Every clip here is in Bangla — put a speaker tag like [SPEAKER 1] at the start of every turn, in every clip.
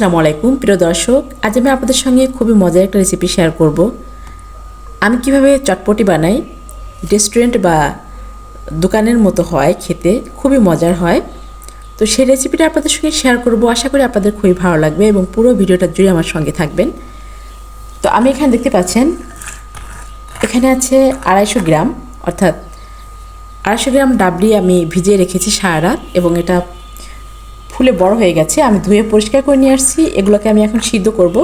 [SPEAKER 1] আসসালামু আলাইকুম, প্রিয় দর্শক, আজ আমি আপনাদের সঙ্গে খুবই মজার একটা রেসিপি শেয়ার করব। আমি কীভাবে চটপটি বানাই রেস্টুরেন্ট বা দোকানের মতো হয় খেতে, খুবই মজার হয়। তো সেই রেসিপিটা আপনাদের সঙ্গে শেয়ার করব, আশা করি আপনাদের খুবই ভালো লাগবে এবং পুরো ভিডিওটা জুড়ে আমার সঙ্গে থাকবেন। তো আমি এখানে দেখতে পাচ্ছেন, এখানে আছে আড়াইশো গ্রাম, অর্থাৎ আড়াইশো গ্রাম ডাবলি আমি ভিজিয়ে রেখেছি সারা রাত এবং এটা ফুলে বড় হয়ে গেছে, আমি ধুয়ে পরিষ্কার করে নিয়ে আসছি, এগুলোকে আমি এখন সিদ্ধ করব।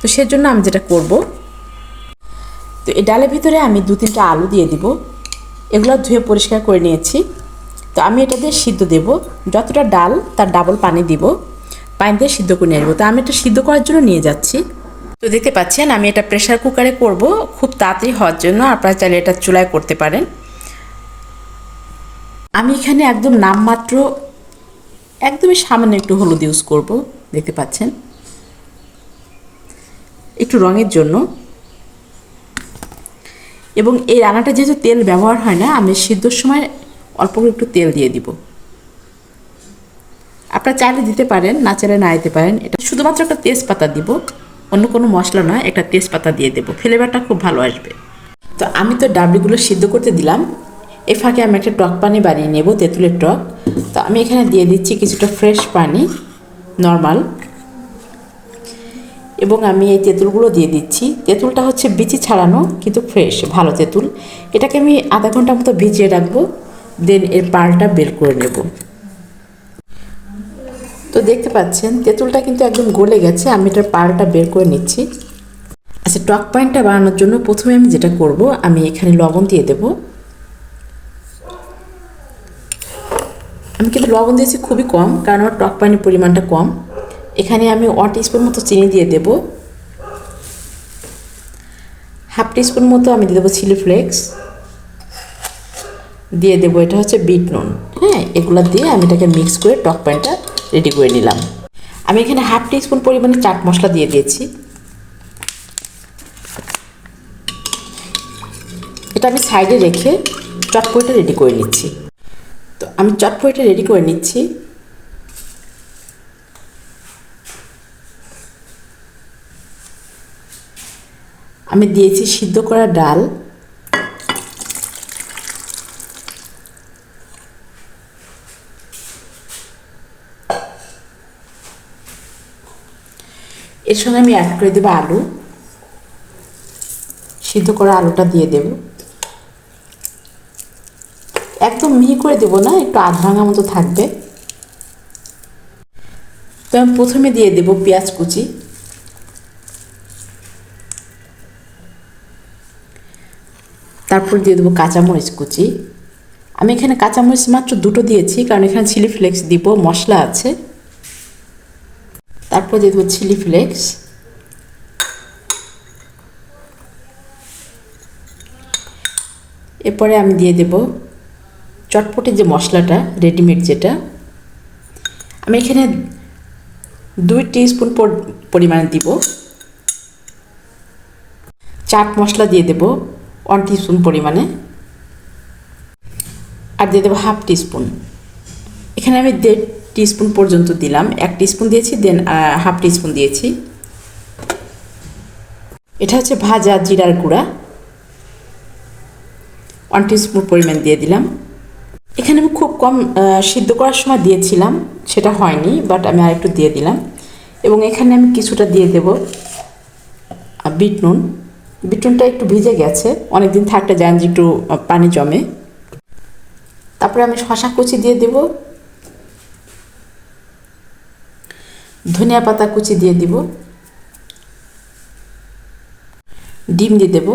[SPEAKER 1] তো সেজন্য আমি যেটা করব, তো এই ডালের ভিতরে আমি দু তিনটা আলু দিয়ে দিব, এগুলো ধুয়ে পরিষ্কার করে নিয়েছি। তো আমি এটা দিয়ে সিদ্ধ দেব, যতটা ডাল তার ডাবল পানি দিব, পানি দিয়ে সিদ্ধ করে নিয়ে আসব। তো আমি এটা সিদ্ধ করার জন্য নিয়ে যাচ্ছি। তো দেখতে পাচ্ছেন, আমি এটা প্রেশার কুকারে করব, খুব তাড়াতাড়ি হওয়ার জন্য, আপনারা চাইলে এটা চুলায় করতে পারেন। আমি এখানে একদম নামমাত্র একদমই সামান্য একটু হলুদ ইউজ করব, দেখতে পাচ্ছেন। একটু রঙের জন্য। এবং এই রান্নাটা যেহেতু তেল ব্যবহার হয় না, আমি সিদ্ধর সময় অল্প করে একটু তেল দিয়ে দিব। আপনারা চাইলে দিতে পারেন, না চাইলে না দিতে পারেন। এটা শুধুমাত্র একটা তেজপাতা দিব, অন্য কোনো মশলা নয় একটা তেজপাতা দিয়ে দেবো। ফ্লেভারটা খুব ভালো আসবে। তো আমি তো ডাবলিগুলো সিদ্ধ করতে দিলাম। এ ফাঁকে আমি একটা টক পানি বানিয়ে নেব, তেঁতুলের টক। তো আমি এখানে দিয়ে দিচ্ছি কিছুটা ফ্রেশ পানি নর্মাল এবং আমি এই তেঁতুলগুলো দিয়ে দিচ্ছি। তেঁতুলটা হচ্ছে বিচি ছাড়ানো, কিন্তু ফ্রেশ ভালো তেঁতুল। এটাকে আমি আধা ঘণ্টা মতো ভিজিয়ে রাখব দেন এর পালটা বের করে নেব। তো দেখতে পাচ্ছেন, তেঁতুলটা কিন্তু একদম গলে গেছে, আমি এটার পালটা বের করে নিচ্ছি। আচ্ছা টক পানিটা বানানোর জন্য প্রথমে আমি যেটা করব, আমি এখানে লবণ দিয়ে দেবো। আমি কিন্তু লবণ দিয়েছি খুবই কম, কারণ আমার টক পানির পরিমাণটা কম। এখানে আমি ওয়ান টিস্পুন মতো চিনি দিয়ে দেব। হাফ টিস্পুন মতো আমি দিয়ে দেবো চিলি ফ্লেক্স দিয়ে দেবো, এটা হচ্ছে বিট নুন হ্যাঁ এগুলো দিয়ে আমি এটাকে মিক্স করে টক পানিটা রেডি করে নিলাম। আমি এখানে হাফ টিস্পুন পরিমাণে চাট মশলা দিয়ে দিয়েছি। এটা আমি সাইডে রেখে চটপটিটা রেডি করে নিচ্ছি। আমি চটপটিটা রেডি করে নিচ্ছি। আমি দিয়েছি সিদ্ধ করা ডাল। এর সঙ্গে আমি অ্যাড করে দেবো আলু। সিদ্ধ করা আলুটা দিয়ে দেবো। একদম মিহি করে দেবো না, একটু আধ ভাঙা মতো থাকবে। তো আমি প্রথমে দিয়ে দেব পেঁয়াজ কুচি। তারপর দিয়ে দেবো কাঁচামরিচ কুচি। আমি এখানে কাঁচামরিচ মাত্র দুটো দিয়েছি, কারণ এখানে চিলি ফ্লেক্স দিব, মশলা আছে। তারপর দিয়ে দেবো চিলি ফ্লেক্স। এরপরে আমি দিয়ে দেব চটপটির যে মশলাটা রেডিমেড যেটা, আমি এখানে দুই টিস্পুন পরিমাণে দিব। চাট মশলা দিয়ে দেব ওয়ান টিস্পুন পরিমাণে। আর দিয়ে দেবো হাফ টিস্পুন এখানে আমি দেড় টিস্পুন পর্যন্ত দিলাম। এক টিস্পুন দিয়েছি দেন হাফ টিস্পুন দিয়েছি। এটা হচ্ছে ভাজা জিরার গুঁড়া। ওয়ান টিস্পুন পরিমাণ দিয়ে দিলাম। এখানে আমি খুব কম সিদ্ধ করার সময় দিয়েছিলাম, সেটা হয়নি বাট আমি আরেকটু দিয়ে দিলাম। এবং এখানে আমি কিছুটা দিয়ে দেব বিট নুন। বিট নুনটা একটু ভিজে গেছে অনেক দিন থাকতে যায় যে একটু পানি জমে। তারপরে আমি শশা কুচি দিয়ে দেব। ধনিয়া পাতা কুচি দিয়ে দিব। ডিম দিয়ে দেবো।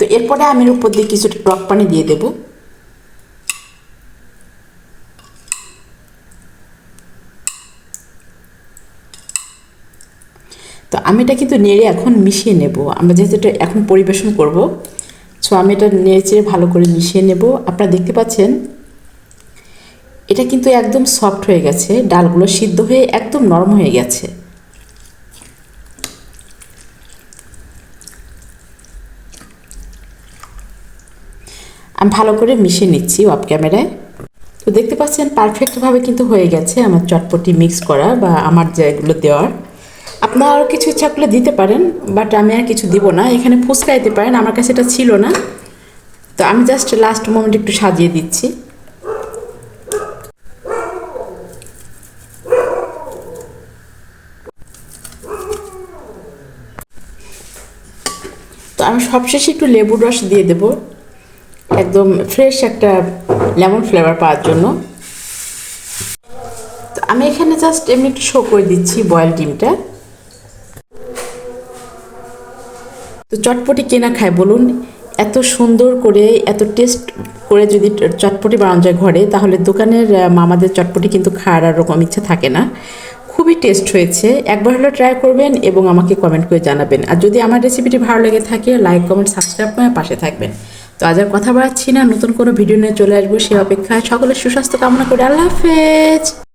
[SPEAKER 1] তো এরপরে আমি এর উপর দিয়ে কিছুটা টক পানি দিয়ে দেব। তো আমি এটা কিন্তু নেড়ে এখন মিশিয়ে নেব। আমরা যেহেতু এটা এখন পরিবেশন করব সো আমি এটা নেড়ে ভালো করে মিশিয়ে নেব। আপনারা দেখতে পাচ্ছেন, এটা কিন্তু একদম সফট হয়ে গেছে, ডালগুলো সিদ্ধ হয়ে একদম নরম হয়ে গেছে। আমি ভালো করে মিশিয়ে নিচ্ছি অফ ক্যামেরায়। তো দেখতে পাচ্ছেন পারফেক্টভাবে কিন্তু হয়ে গেছে আমার চটপটি মিক্স করা বা আমার যেগুলো দেওয়ার। আপনার আরও কিছু ইচ্ছা করলে দিতে পারেন বাট আমি আর কিছু দিব না। এখানে ফুচকা দিতে পারেন, আমার কাছে এটা ছিল না। তো আমি জাস্ট লাস্ট মোমেন্ট একটু সাজিয়ে দিচ্ছি। তো আমি সবশেষে একটু লেবুর রস দিয়ে দেব। একদম ফ্রেশ একটা লেমন ফ্লেভার পাওয়ার জন্য। তো আমি এখানে জাস্ট এমনি একটু শো করে দিচ্ছি বয়েল ডিমটা। তো চটপটি কেনা খায় বলুন। এত সুন্দর করে, এত টেস্ট করে যদি চটপটি বানানো যায় ঘরে, তাহলে দোকানের মামাদের চটপটি কিন্তু খাওয়ার আর রকম ইচ্ছা থাকে না। খুবই টেস্ট হয়েছে। একবার হলে ট্রাই করবেন এবং আমাকে কমেন্ট করে জানাবেন। আর যদি আমার রেসিপিটি ভালো লেগে থাকে লাইক কমেন্ট সাবস্ক্রাইব করে পাশে থাকবেন। তো আজ আর কথা বাড়াচ্ছি না। নতুন কোনো ভিডিও নিয়ে চলে আসব সে অপেক্ষায়। সকলের সুস্বাস্থ্য কামনা করে। আল্লাহ হাফেজ।